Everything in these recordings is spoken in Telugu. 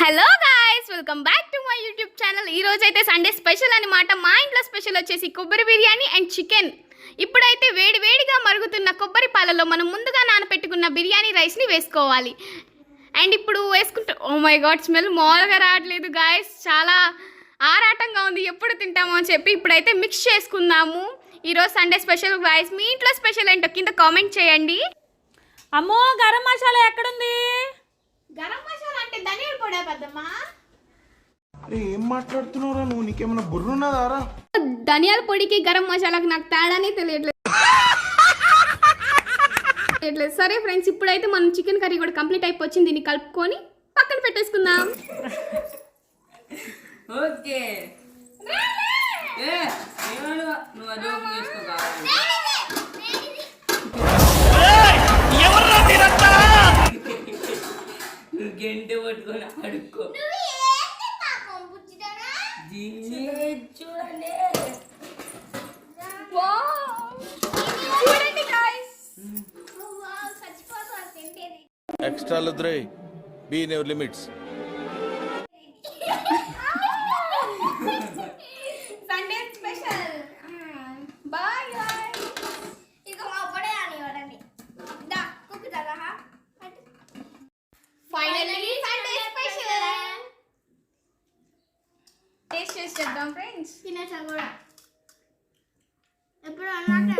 Hello guys welcome back to my YouTube channel ఈ రోజు అయితే సండే స్పెషల్ అనమాట మా ఇంట్లో స్పెషల్ వచ్చేసి కొబ్బరి బిర్యానీ అండ్ చికెన్ ఇప్పుడైతే వేడి వేడిగా మరుగుతున్న కొబ్బరి పాలలో మనం ముందుగా నానబెట్టుకున్న బిర్యానీ రైస్ని వేసుకోవాలి. అండ్ ఇప్పుడు వేసుకుంటా ఓ మై గాడ్ స్మెల్ మామూలుగా రావట్లేదు గాయస్ చాలా ఆరాటంగా ఉంది. ఎప్పుడు తింటామో అని చెప్పి ఇప్పుడైతే మిక్స్ చేసుకుందాము. ఈరోజు సండే స్పెషల్ గాయస్ మీ ఇంట్లో స్పెషల్ ఏంటో కింద కామెంట్ చేయండి. అమ్మో గరం మసాలా ఎక్కడుంది? గరం మసాలా అంటే ధనియాల పొడి పెద్దమ్మా అరే ఏం మాట్లాడుతున్నావురా నువ్వు? నీకేమైనా బుర్రున్నదారా ధనియాల పొడికి గరం మసాలాకి నాకు తేడానే తెలియట్లేదు. తెలియట్లేదు. సరే ఫ్రెండ్స్ ఇప్పుడైతే మనం చికెన్ కర్రీ కూడా కంప్లీట్ అయిపోయింది. దీన్ని కలుపుకొని పక్కన పెట్టేసుకుందాం. ఓకే. ఏ ఏమను నువ్వు చూడండి extra లుద్రై be never limits in your limits. Sunday special bye guys finally Sunday special taste చేద్దాం ఫ్రెండ్స్ తినేసా కూడా ఎప్పుడు అన్నట్టు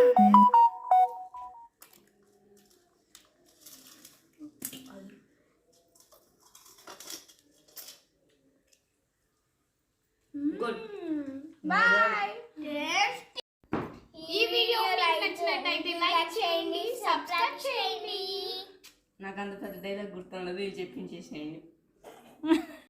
గుడ్ బాయ్ ఈ వీడియో మీకు నచ్చినట్టయితే లైక్ చేయండి సబ్స్క్రైబ్ చేయండి. నాకు అంత పెద్ద డైలాగ్ గుర్తుండదు ఇది చెప్పించేసేయండి